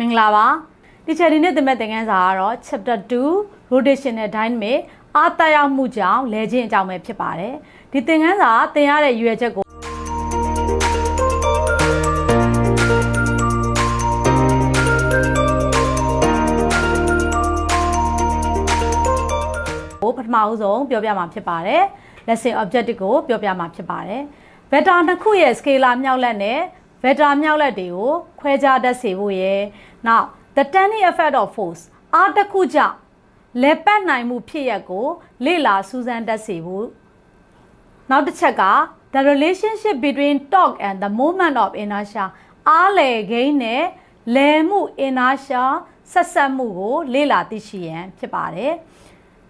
မင်္ဂလာပါဒီချက်ဒီနေ့သင်မဲ့သင်ခန်းစာကတော့ chapter 2 rotational dynamic အားတက်ရောက်မှုကြောင့်လဲခြင်းအကြောင်းပဲဖြစ်ပါတယ်ဒီသင်ခန်းစာသင်ရတဲ့ရွယ်ချက်ကိုကိုပထမအဦးဆုံးပြောပြမှာဖြစ်ပါတယ် lesson objective ကိုပြောပြမှာဖြစ်ပါတယ် vector နှစ်ခုရဲ့ scalar မြောက်လက်နဲ့ vector မြောက်လက်တွေကိုခွဲခြားတတ်စေဖို့ရယ် နောက် the tiny effect of force အားတစ်ခုကြောင့်လဲပတ်နိုင်မှုဖြစ်ရက်ကို လေ့လာစူးစမ်းတတ်စေဖို့နောက်တစ်ချက်က the relationship between torque and the moment of inertia အားလေဂိမ်းနဲ့လဲမှု inertia ဆက်ဆက်မှုကို လေ့လာသိရှိရန်ဖြစ်ပါတယ်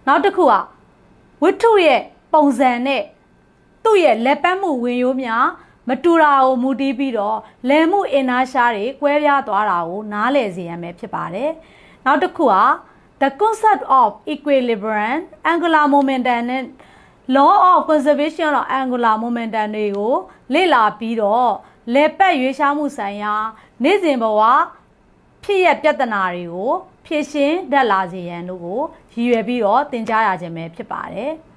နောက်တစ်ခုကဝတ္ထုရဲ့ပုံစံနဲ့သူ့ရဲ့လက်ပတ်မှုဝင်ရိုးများ မတူတာကိုမူတည်ပြီးတော့လဲမှုအင်နာရှားတွေကွဲပြားသွားတာကိုနားလည်စေရမယ်ဖြစ်ပါတယ်။နောက်တစ်ခုက the concept of equilibrium angular momentum နဲ့ law of conservation of angular momentum တွေကိုလေ့လာပြီးတော့လဲပတ်ရွေးရှားမှုဆိုင်ရာ နေ့စဉ်ဘဝဖြစ်ရပြဿနာတွေကိုဖြေရှင်းတတ်လာစေရန်တို့ကိုရည်ရွယ်ပြီးတော့သင်ကြားရခြင်းပဲဖြစ်ပါတယ်။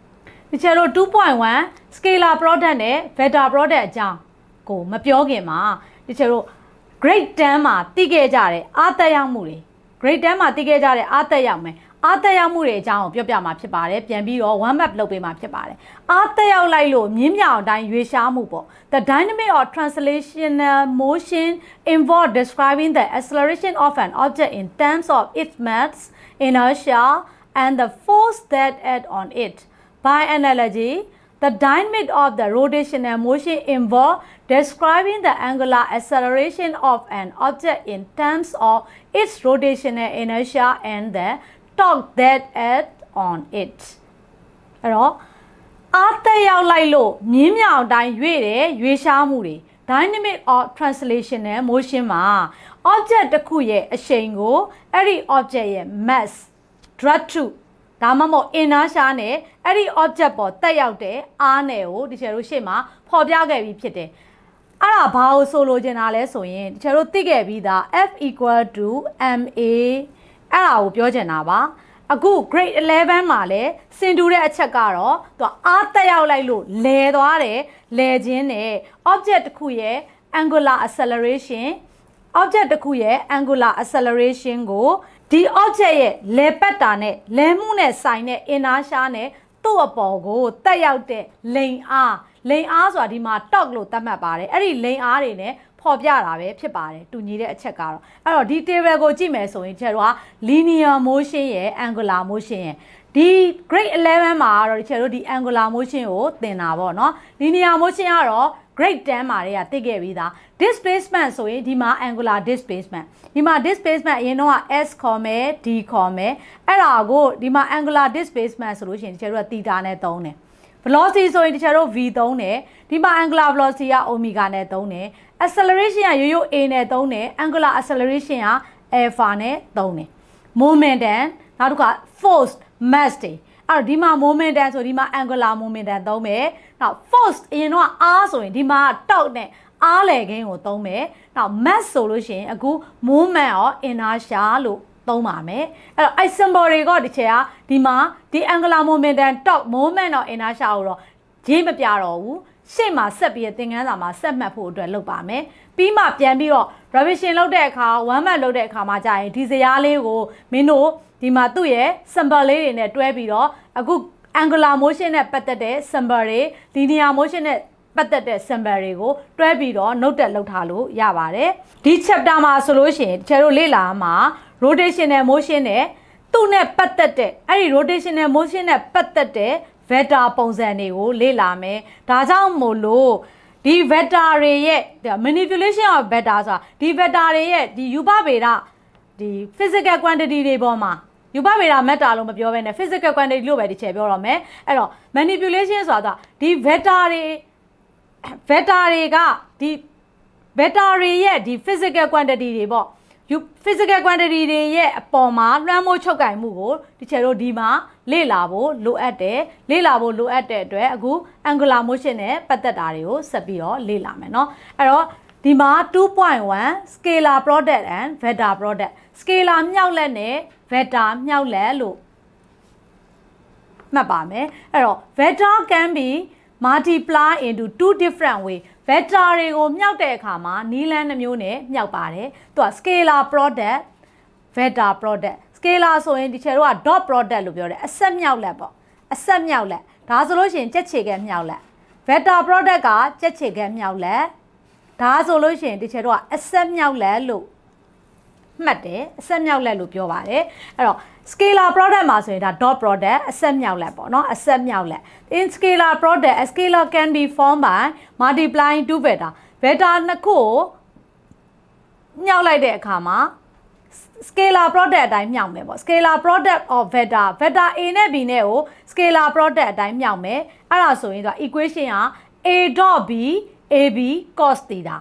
ဒီချက်တို့2.1 scalar product နဲ့ vector product အကြောင်းကိုမပြောခင်မှာဒီချက်တို့ grade 10မှာသိခဲ့ကြတဲ့အားတက်ရောက်မှုတွေ grade 10မှာသိခဲ့ကြတဲ့အားတက်ရောက်မယ်အားတက်ရောက်မှုတွေအကြောင်းကိုပြောပြမှာဖြစ်ပါတယ်ပြန်ပြီးတော့ one map လုပ်ပေးမှာဖြစ်ပါတယ်အားတက်ရောက်လိုက်လို့မြင်းမြောင်အတိုင်းရွေရှားမှုပေါ့ the dynamic or translational motion involved describing the acceleration of an object in terms of its mass inertia and the force that act on it by analogy the dynamic of the rotational motion involved describing the angular acceleration of an object in terms of its rotational inertia and the torque that act on it အဲ့တော့အားတက်ရောက်လိုက်လို့မြင်းမြောင်တိုင်းရွေ့တယ်ရွေ့ရှားမှုတွေ dynamic of translational motion မှာ object တစ်ခုရဲ့အရှိန်ကိုအဲ့ဒီ object ရဲ့ mass drag to ဒါမှမဟုတ် inertia နဲ့အဲ့ဒီ object ပေါ်တက်ရောက်တဲ့အားနယ်ကိုဒီချေတို့ရှေ့မှာဖော်ပြခဲ့ပြီးဖြစ်တယ်အဲ့ဒါဘာကိုဆိုလိုချင်တာလဲဆိုရင်ဒီချေတို့သိခဲ့ပြီးသား F equal to ma အဲ့ဒါကိုပြောချင်တာပါအခု grade 11မှာလဲစင်တူတဲ့အချက်ကတော့သူအားတက်ရောက်လိုက်လို့လဲသွားတယ်လဲခြင်းနဲ့ object တစ်ခုရဲ့ angular acceleration object တစ်ခုရဲ့ angular acceleration ကိုဒီ object ရဲ့လဲပတ်တာနဲ့လဲမှုနဲ့ဆိုင်တဲ့ inertia နဲ့သူ့အပေါ်ကိုတက်ရောက်တဲ့လိန်အားလိန်အားဆိုတာဒီမှာ torque လို့သတ်မှတ်ပါတယ်အဲ့ဒီလိန်အားတွေနဲ့ဖော်ပြတာပဲဖြစ်ပါတယ်တူညီတဲ့အချက်ကတော့အဲ့တော့ဒီ table ကိုကြည့်မယ်ဆိုရင်ကျတော့ linear motion ရဲ့ angular motion ရဲ့ဒီ grade 11မှာကတော့ဒီချက်တို့ဒီ angular motion ကိုသင်တာပေါ့နော် linear motion ကတော့ grade 10မှာတည်းကသိခဲ့ပြီးသား displacement ဆိုရင်ဒီမှာ angular displacement ဒီမှာ displacement အရင်တော့ s ခေါ်မယ် d ခေါ်မယ်အဲ့ဒါကိုဒီမှာ angular displacement ဆိုလို့ရှိရင်ဒီချက်တို့က theta နဲ့သုံးတယ် velocity ဆိုရင်ဒီချက်တို့ v သုံးတယ်ဒီမှာ angular velocity က omega နဲ့သုံးတယ် acceleration ကရိုးရိုး a နဲ့သုံးတယ် angular acceleration က alpha နဲ့သုံးတယ် momentum နောက်တစ်ခါ force mass တွေ အဲ့တော့ဒီမှာ momentum ဆိုဒီမှာ angular momentum သုံးမယ်နောက် force အရင်တော့ r ဆိုရင်ဒီမှာ torque နဲ့အားလေခင်းကိုသုံးမယ်နောက် mass ဆိုလို့ရှိရင်အခု movement ရော inertia လို့သုံးပါမယ်အဲ့တော့အဲ့ symbol တွေကဒီချက်ကဒီမှာဒီ angular momentum torque moment တော့ inertia ကိုတော့ရေးမပြတော့ဘူးရှေ့မှာဆက်ပြီးသင်ခန်းစာမှာဆက်မှတ်ဖို့အတွက်လုပ်ပါမယ်ပြီးမှပြန်ပြီးတော့ revision လုပ်တဲ့အခါ one man လုပ်တဲ့အခါမှာကြာရင်ဒီဇာတ်လေးကိုမင်းတို့ဒီမှာသူ့ရဲ့ symbol လေးတွေနဲ့တွဲပြီးတော့အခု angular motion နဲ့ပတ်သက်တဲ့ symbol တွေ linear motion နဲ့ပတ်သက်တဲ့ symbol တွေကိုတွဲပြီးတော့ note တက်လုပ်ထားလို့ရပါတယ်ဒီ chapter မှာဆိုလို့ရှိရင်တချို့တို့လေ့လာမှာ rotational motion နဲ့သူ့နဲ့ပတ်သက်တဲ့အဲ့ဒီ rotational motion နဲ့ပတ်သက်တဲ့ vector ပုံစံတွေကိုလေ့လာမယ်ဒါကြောင့်မို့လို့ ဒီ vector တွေရဲ့ manipulation of vector ဆိုတာဒီ vector တွေရဲ့ဒီယူပဗေဒဒီ physical quantity တွေပေါ်မှာယူပဗေဒ matter လို့မပြောဘဲနဲ့ physical quantity လို့ပဲဒီချေပြောတော့မယ်အဲ့တော့ manipulation ဆိုတာဒီ vector တွေ vector တွေကဒီ vector တွေရဲ့ဒီ physical quantity တွေပေါ့ you physical quantity တွေရဲ့အပေါ်မှာလွှမ်းမိုးချုပ်ကင်မှုကိုဒီချေတို့ဒီမှာလေ့လာဖို့လိုအပ်တယ်လေ့လာဖို့လိုအပ်တဲ့အတွက်အခု angular motion နဲ့ပတ်သက်တာတွေကိုဆက်ပြီးတော့လေ့လာမယ်เนาะအဲ့တော့ ဒီမှာ2.1 scalar product and vector product scalar မြောက်လက်နဲ့ vector မြောက်လက်လို့မှတ်ပါမယ်အဲ့တော့ vector can be multiply into two different way vector တွေကိုမြောက်တဲ့အခါမှာနီးလန်းနှမျိုးနဲ့မြောက်ပါတယ်သူက scalar product vector product scalar ဆိုရင်ဒီချေတို့က dot product လို့ပြောတယ်အဆက်မြောက်လက်ပေါ့အဆက်မြောက်လက်ဒါဆိုလို့ရှိရင်ကြက်ချေခဲမြောက်လက် vector product ကကြက်ချေခဲမြောက်လက်ဒါဆိုလို့ရှိရင်ဒီချေတို့ကအဆက်မြောက်လက်လို့ မှတ်တယ်အဆက်မြောက်လက်လို့ပြောပါတယ်အဲ့တော့ scalar product မှာဆိုရင်ဒါ dot product အဆက်မြောက်လက်ပေါ့နော်အဆက်မြောက်လက် in scalar product a scalar can be formed by multiplying two vector vector နှစ်ခုကိုမြောက်လိုက်တဲ့အခါမှာ scalar product အတိုင်းမြောက်မယ်ပေါ့ scalar product of vector vector a နဲ့ b နဲ့ကို scalar product အတိုင်းမြောက်မယ်အဲ့ဒါဆိုရင်သူက equation က a.b ab cos theta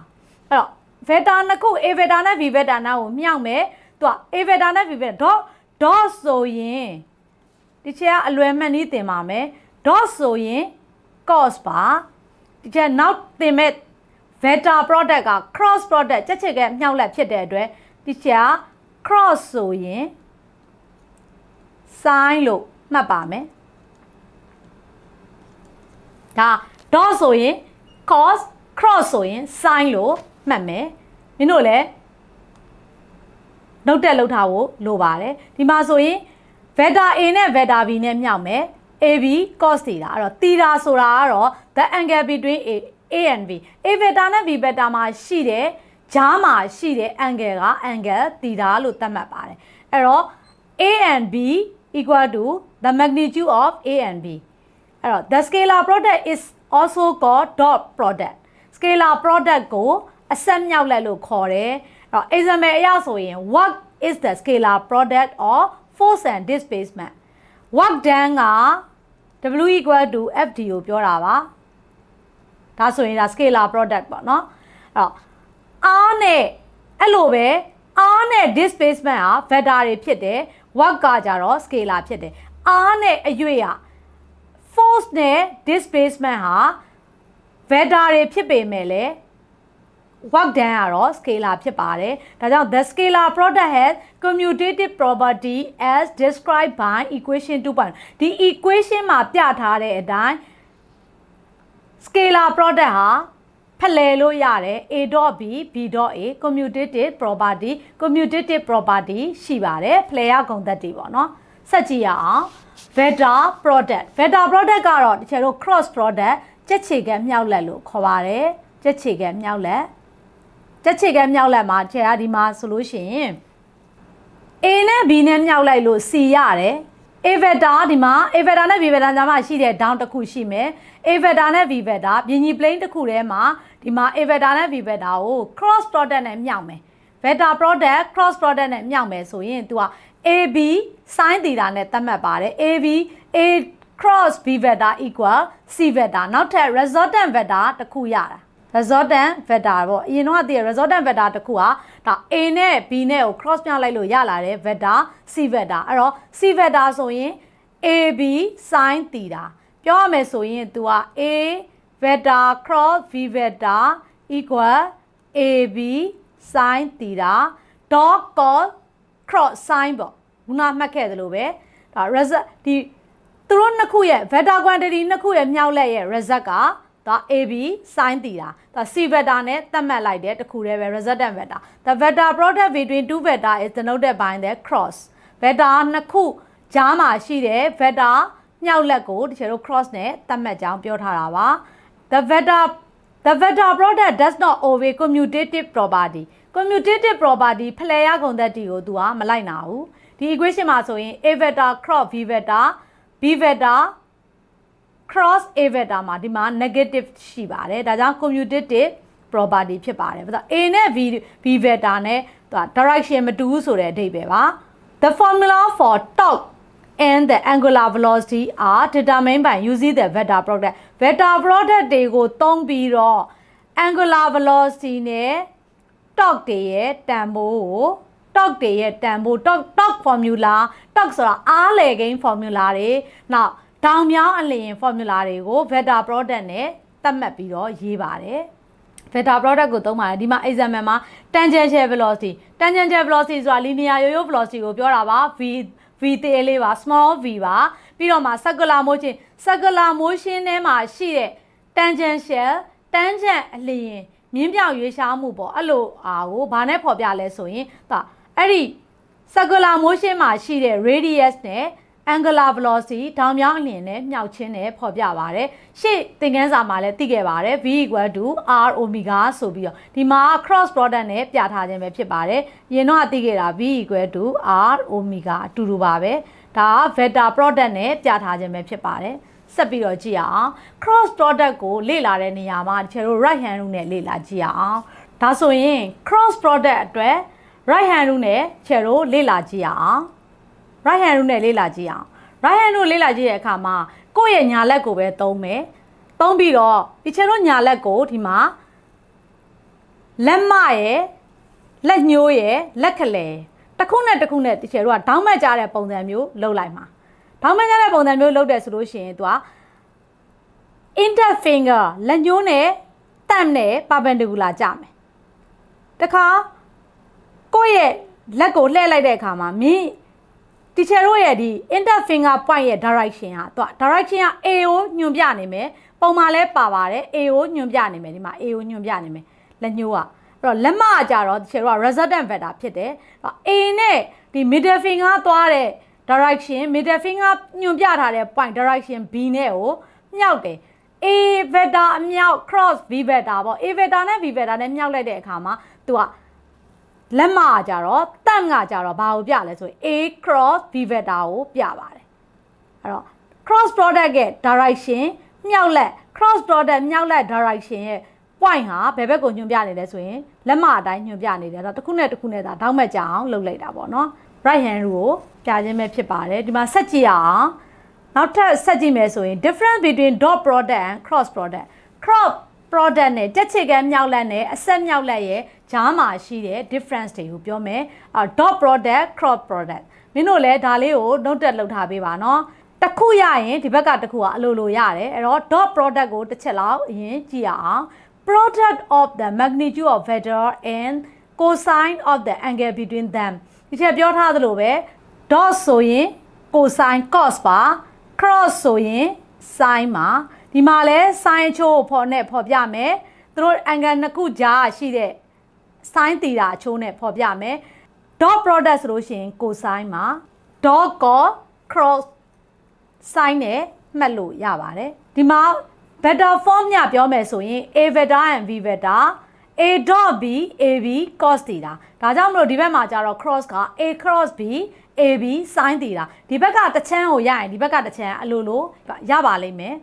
အဲ့တော့ vector နှစ်ခု a vector နဲ့ b vector နားကိုမြောက်မယ်သူက a vector နဲ့ b vector dot dot ဆိုရင်ဒီချက်ကအလွယ်မှတ်နည်းတင်ပါမယ် dot ဆိုရင် cos ပါဒီချက်နောက်တင်မဲ့ vector product က cross product ချက်ချက်ကမြောက်လက်ဖြစ်တဲ့အတွက်ဒီချက်က cross ဆိုရင် sin လို့မှတ်ပါမယ်ဒါ dot ဆိုရင် cos cross ဆိုရင် sin လို့ မှတ်မယ်မင်းတို့လည်းနှုတ်တက်လောက်ထားဖို့လိုပါတယ်ဒီမှာဆိုရင် vector a နဲ့ vector b နဲ့မြောက်မယ် ab cos theta အဲ့တော့ theta ဆိုတာကတော့ the angle between a a and b a vector နဲ့ b vector မှာရှိတဲ့ဂျားမှာရှိတဲ့ angle က angle theta လို့သတ်မှတ်ပါတယ်အဲ့တော့ a and b equal to the magnitude of a and b အဲ့တော့ the scalar product is also called dot product scalar product ကို အဆက်မြောက်လက်လို့ခေါ်တယ်အဲ့တော့ example အရဆိုရင် what is the scalar product of force and displacement work done က w equal to fd ကိုပြောတာပါဒါဆိုရင်ဒါ scalar product ပေါ့နော်အဲ့တော့ r နဲ့အဲ့လိုပဲ r နဲ့ displacement ဟာ vector တွေဖြစ်တယ် work ကကြတော့ scalar ဖြစ်တယ် r နဲ့အရွေ့က force နဲ့ displacement ဟာ vector တွေဖြစ်ပေမဲ့လည်း work done ကတော့ scalar ဖြစ်ပါတယ်ဒါကြောင့် the scalar product has commutative property as described by equation 2.1ဒီ equation မှာပြထားတဲ့အတိုင်း scalar product ဟာဖလှယ်လို့ရတယ် a.b b.a commutative property commutative property ရှိပါတယ်ဖလှယ်ရဂုဏ်သက်တည်ပေါ့နော်ဆက်ကြည့်ရအောင် vector product vector product ကတော့တချို့တို့ cross product ကြက်ချေကမြောက်လက်လို့ခေါ်ပါတယ်ကြက်ချေကမြောက်လက် ကြက်ချေကမြောက်လက်မှာခြေကဒီမှာဆိုလို့ရှိရင် A နဲ့ B နဲ့မြောက်လိုက်လို့ C ရတယ် A vector ဒီမှာ A vector နဲ့ B vector ကြားမှာရှိတဲ့ down တစ်ခုရှိမယ် A vector နဲ့ B vector ပြင်ညီ plane တစ်ခုထဲမှာဒီမှာ A vector နဲ့ B vector ကို cross product နဲ့မြောက်မယ် vector product cross product နဲ့မြောက်မယ်ဆိုရင် तू က AB sin theta နဲ့သတ်မှတ်ပါတယ် AB A cross B vector equal C vector နောက်ထပ် resultant vector တစ်ခုရတာ resultant vector ပေါ့အရင်တော့တည်း resultant vector တစ်ခုကဒါ A နဲ့ B နဲ့ကို cross မြောက်လိုက်လို့ရလာတဲ့ vector C vector အဲ့တော့ C vector ဆိုရင် AB sin theta ပြောရမယ်ဆိုရင် तू က A vector cross V vector equal AB sin theta dot cos cross sin ပေါ့ခုနမှတ်ခဲ့သလိုပဲဒါ result ဒီသူတို့နှစ်ခုရဲ့ vector quantity နှစ်ခုရဲ့မြောက်လက်ရဲ့ result က ဒါ AB sin theta ဒါ C vector နဲ့သတ်မှတ်လိုက်တဲ့တစ်ခုတည်းပဲ resultant vector the vector product between two vector is denoted by the cross vector နှစ်ခုကြားမှာရှိတဲ့ vector မြောက်လက်ကိုတချို့တို့ cross နဲ့သတ်မှတ်ကြောင်းပြောထားတာပါ the vector the vector product does not obey commutative property commutative property ဖလှယ်ရကုန်သက်တီကိုသူကမလိုက်နာဘူးဒီ equation မှာဆိုရင် a vector cross v vector b vector cross a vector မှာဒီမှာ negative ရှိပါတယ်ဒါကြောင့် commutative property ဖြစ်ပါတယ်ဘာလို့ a နဲ့ v v vector နဲ့သူက direction မတူဘူးဆိုတဲ့အဓိပ္ပာယ်ပါ the formula for torque and the angular velocity are determined by using the vector product vector product တွေကိုသုံးပြီးတော့ angular velocity နဲ့ torque တွေရဲ့တန်ဖိုးကို torque တွေရဲ့တန်ဖိုး torque torque formula torque ဆိုတာအားလေကိန်း formula တွေနောက် တောင်မြောင်းအလျင် formula တွေကို vector product နဲ့သတ်မှတ်ပြီးတော့ရေးပါတယ် vector product ကိုသုံးပါတယ်ဒီမှာ example မှာ tangential velocity tangential velocity ဆိုတာ linear yo-yo velocity ကိုပြောတာပါ v v သေးလေးပါ small v ပါပြီးတော့မှ circular motion circular motion ထဲမှာရှိတဲ့ tangential tangent အလျင်မြင်းပြောင်ရွေးရှားမှုပေါ့အဲ့လိုအားကိုဘာနဲ့ဖော်ပြလဲဆိုရင်ဒါအဲ့ဒီ circular motion မှာရှိတဲ့ radius နဲ့ angular velocity ဒေါင်မြောင်းအလျင်နဲ့မြောက်ချင်းနဲ့ဖော်ပြပါတယ်ရှေ့သင်ခန်းစာမှာလည်းသိခဲ့ပါတယ် v equal to r omega ဆိုပြီးတော့ဒီမှာ cross product နဲ့ပြထားခြင်းပဲဖြစ်ပါတယ်ရင်တော့သိခဲ့တာ v equal to r omega အတူတူပါပဲဒါက vector product နဲ့ပြထားခြင်းပဲဖြစ်ပါတယ်ဆက်ပြီးတော့ကြည့်အောင် cross product ကိုလေ့လာတဲ့နေရာမှာတချို့ right hand rule နဲ့လေ့လာကြည့်အောင်ဒါဆိုရင် cross product အတွက် right hand rule နဲ့ခြေတို့လေ့လာကြည့်အောင် right hand rule နဲ့လေ့လာကြည့်အောင် right hand rule လေ့လာကြည့်တဲ့အခါမှာကိုယ့်ရဲ့ညာလက်ကိုပဲသုံးမယ်သုံးပြီးတော့ဒီခြေတို့ညာလက်ကိုဒီမှာလက်မရဲ့လက်ညှိုးရဲ့လက်ကလေးတစ်ခုနဲ့တစ်ခုနဲ့ဒီခြေတို့ကဒေါင်းမက်ကြတဲ့ပုံစံမျိုးလှုပ်လိုက်မှာဒေါင်းမက်ကြတဲ့ပုံစံမျိုးလှုပ်တယ်ဆိုလို့ရှိရင်သူက index finger လက်ညှိုးနဲ့တန့်နဲ့ perpendicular ကြမယ်တခါကိုယ့်ရဲ့လက်ကိုလှည့်လိုက်တဲ့အခါမှာမင်း တီချာတို့ရဲ့ဒီ index finger point ရဲ့ direction ဟာသူက direction က A ကိုညွှန်ပြနေမယ်ပုံမှန်လဲပါပါတယ် A ကိုညွှန်ပြနေမယ်ဒီမှာ A ကိုညွှန်ပြနေမယ်လက်ညှိုးကအဲ့တော့လက်မကကြတော့တီချာတို့က resultant vector ဖြစ်တယ်အဲ့တော့ A နဲ့ဒီ middle finger သွားတဲ့ direction middle finger ညွှန်ပြထားတဲ့ point direction B နဲ့ကိုမြောက်တယ် A vector အမြောက် cross B vector ပေါ့ A vector နဲ့ B vector နဲ့မြောက်လိုက်တဲ့အခါမှာသူက လက်မကကြတော့တန့်ကကြတော့ဘာကိုပြလဲဆိုရင် A cross B vector ကိုပြပါတယ်အဲ့တော့ cross product ရဲ့ direction မြောက်လက် cross product မြောက်လက် direction ရဲ့ point ဟာဘယ်ဘက်ကိုညွှန်ပြနေလဲဆိုရင်လက်မအတိုင်းညွှန်ပြနေတယ်ဒါတစ်ခုနဲ့တစ်ခုနဲ့ဒါတောက်မဲ့ကြအောင်လုပ်လိုက်တာပေါ့နော် right hand rule ကိုပြခြင်းပဲဖြစ်ပါတယ်ဒီမှာဆက်ကြည့်အောင်နောက်ထပ်ဆက်ကြည့်မယ်ဆိုရင် difference between dot product and cross product cross product နဲ့တက်ချစ်ကမ်းမြောက်လက်နဲ့အဆက်မြောက်လက်ရဲ့ ဂျားမှာရှိတဲ့ difference တွေကိုပြောမယ်အာ dot product cross product မင်းတို့လည်းဒါလေးကို note တက်လုပ်ထားပေးပါနော်တစ်ခုရရင်ဒီဘက်ကတစ်ခုကအလိုလိုရတယ်အဲ့တော့ dot product ကိုတစ်ချက်လောက်အရင်ကြည့်ရအောင် product of the magnitude of vector and cosine of the angle between them ဒီချက်ပြောထားသလိုပဲ dot ဆိုရင် cosine cos ပါ cross ဆိုရင် sin ပါဒီမှာလဲ sin အချိုးကိုဖော်နဲ့ဖော်ပြမယ်သူတို့ angle နှစ်ခုကြားရှိတဲ့ sin တီတာအချိုးနဲ့ဖော်ပြမယ် dot product ဆိုလို့ရှိရင် cosine မှာ dot cos cross sin နဲ့မှတ်လို့ရပါတယ်ဒီမှာ vector form ညပြောမယ်ဆိုရင် a vector and v vector a dot b ab cos theta ဒါကြောင့်မလို့ဒီဘက်မှာကျတော့ cross က a cross b ab sin theta ဒီဘက်ကတစ်ချမ်းကိုရရင်ဒီဘက်ကတစ်ချမ်းအလိုလိုရပါလိမ့်မယ်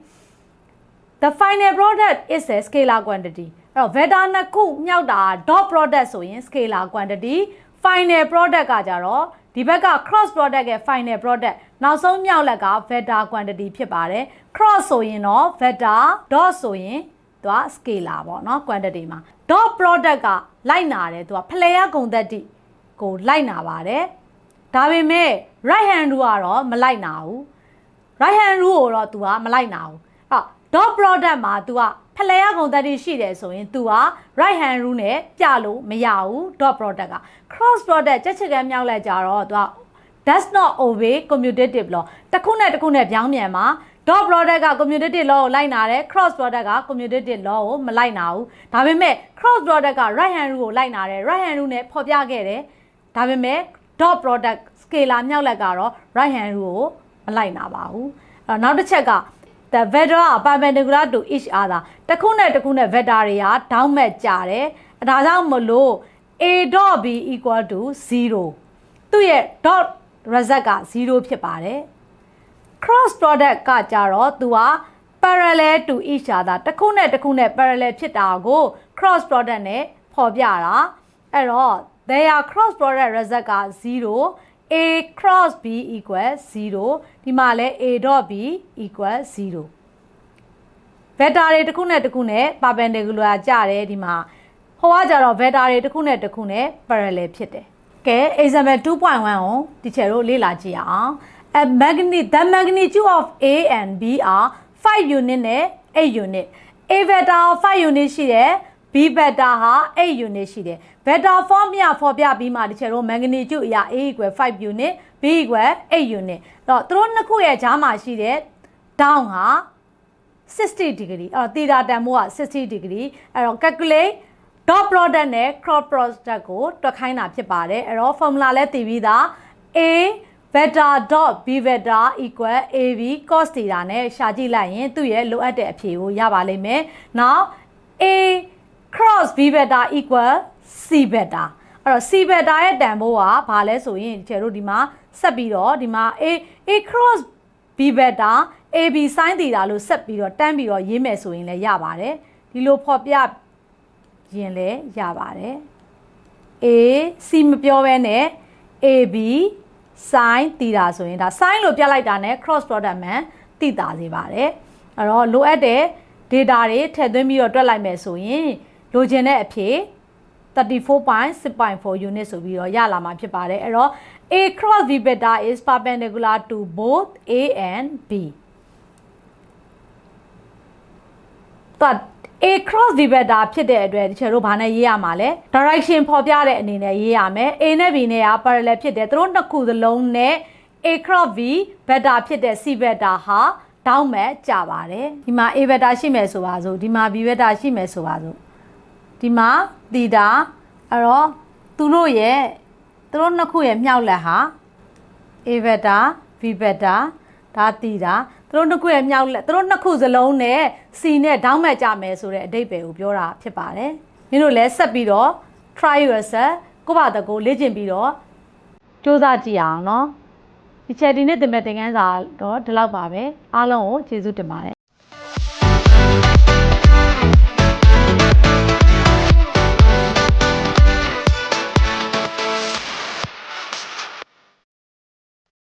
the final product is a scalar quantity အဲ့ တော့ vector နှစ်ခုမြောက်တာ dot product ဆိုရင် scalar quantity final product ကကြတော့ဒီဘက်က cross product ရဲ့ final product နောက်ဆုံးမြောက်လက်က vector quantity ဖြစ်ပါတယ် cross ဆိုရင်တော့ vector dot ဆိုရင်သူက scalar ပေါ့နော် quantity မှာ dot product ကလိုက်နာတယ်သူကဖလဲရဂုံသက်တိကိုလိုက်နာပါတယ်ဒါပေမဲ့ right hand rule ကတော့မလိုက်နာဘူး right hand rule ကိုတော့ तू ကမလိုက်နာဘူးအဲ့ dot product မှာ तू က ဖလဲရကုန်သက်တည်ရှိတယ်ဆိုရင် तू က right hand rule နဲ့ပြလို့မရဘူး dot product က cross product ချက်ချက်ကမြောက်လိုက်ကြတော့ तू က does not obey commutative law တစ်ခုနဲ့တစ်ခုနဲ့ပြောင်းပြန်မှာ dot product က commutative law ကိုလိုက်နာတယ် cross product က commutative law ကိုမလိုက်နာဘူးဒါပေမဲ့ cross product က right hand rule ကိုလိုက်နာတယ် right hand rule နဲ့ဖော်ပြခဲ့တယ်ဒါပေမဲ့ dot product scalar မြောက်လက်ကတော့ right hand rule ကိုမလိုက်နာပါဘူးအဲ့တော့နောက်တစ်ချက်က the vector are perpendicular to each other တစ်ခုနဲ့တစ်ခုနဲ့ vector တွေကဒေါင်းမဲ့ကြတယ်အဲဒါကြောင့်မလို့ a dot b equal to 0သူ့ရဲ့ dot result က0ဖြစ်ပါတယ် cross product ကကြတော့သူက parallel to each other တစ်ခုနဲ့တစ်ခုနဲ့ parallel ဖြစ်တာကို cross product နဲ့ဖော်ပြတာအဲ့တော့ their cross product result က0 a cross b equal 0ဒီမှာလဲ a dot b equal 0 vector တွေတစ်ခုနဲ့တစ်ခုနဲ့ perpendicular ကြတယ်ဒီမှာဟိုကကြတော့ vector တွေတစ်ခုနဲ့တစ်ခုနဲ့ parallel ဖြစ်တယ်ကဲ example 2.1ကိုဒီချေတို့လေ့လာကြည့်အောင် a magnitude the magnitude of a and b are 5 unit နဲ့8 unit a vector 5 unit ရှိတယ် B beta ဟာ8 unit ရှိတယ် beta form မြဖော်ပြပြီးမှဒီချက်တော့ magnitude အရာ A equal 5 unit B equal 8 unit တော့သူတို့နှစ်ခုရဲ့ကြားမှာရှိတဲ့ down ဟာ60 degree အဲ့တော့ theta တန်ဖိုးက60 degree အဲ့တော့ calculate dot product နဲ့ cross product ကိုတွက်ခိုင်းတာဖြစ်ပါတယ်အဲ့တော့ formula လဲသိပြီးသား A beta dot b beta equal AB cos theta နဲ့ရှာကြည့်လိုက်ရင်သူ့ရဲ့လိုအပ်တဲ့အဖြေကိုရပါလိမ့်မယ်။ Now A cross b beta equal c beta အဲ့တော့ c beta ရဲ့တန်ဖိုးကဘာလဲဆိုရင်ကျတို့ဒီမှာဆက်ပြီးတော့ဒီမှာ A A cross b beta AB sin theta လို့ဆက်ပြီးတော့တန်းပြီးတော့ရေးမယ်ဆိုရင်လည်းရပါတယ်။ဒီလိုဖော်ပြရင်လည်းရပါတယ်။ A C မပြောဘဲနဲ့ AB sin တည်တာဆိုရင်ဒါ sin လို့ပြလိုက်တာနဲ့ cross product မှန်တည်တာစေပါတယ်အဲ့တော့လိုအပ်တဲ့ data တွေထည့်သွင်းပြီးတော့တွက်လိုက်မယ်ဆိုရင် လိုချင်တဲ့အဖြေ34.6.4 unit ဆိုပြီးတော့ရလာမှာဖြစ်ပါတယ်အဲ့တော့ A cross B beta is perpendicular to both A and B တော့ A cross B beta ဖြစ်တဲ့အတွက်ဒီချက်တို့ဘာနဲ့ရေးရမှာလဲ direction ဖော်ပြတဲ့အနေနဲ့ရေးရမယ် A နဲ့ B နဲ့က parallel ဖြစ်တယ်သူတို့နှစ်ခုစလုံးနဲ့ A cross B beta ဖြစ်တဲ့ C beta ဟာတောင်းမဲ့ကြပါတယ်ဒီမှာ A beta ရှိမယ်ဆိုပါစို့ဒီမှာ B beta ရှိမယ်ဆိုပါစို့ ဒီမှာ theta အဲ့တော့သူတို့ရဲ့သူတို့နှစ်ခုရဲ့မြောက်လက်ဟာ A beta B beta ဒါတီတာသူတို့နှစ်ခုရဲ့မြောက်လက်သူတို့နှစ်ခုစလုံးနဲ့ C နဲ့ဒေါင်းမဲ့ကြမယ်ဆိုတဲ့အဓိပ္ပာယ်ကိုပြောတာဖြစ်ပါတယ်မင်းတို့လည်းဆက်ပြီးတော့ try yourself ကိုယ့်ဘာတကိုလေ့ကျင့်ပြီးတော့စူးစမ်းကြည့်အောင်နော်ဒီချက်ဒီနေ့သင်မဲ့သင်ခန်းစာတော့ဒီလောက်ပါပဲအားလုံးကိုကျေးဇူးတင်ပါတယ်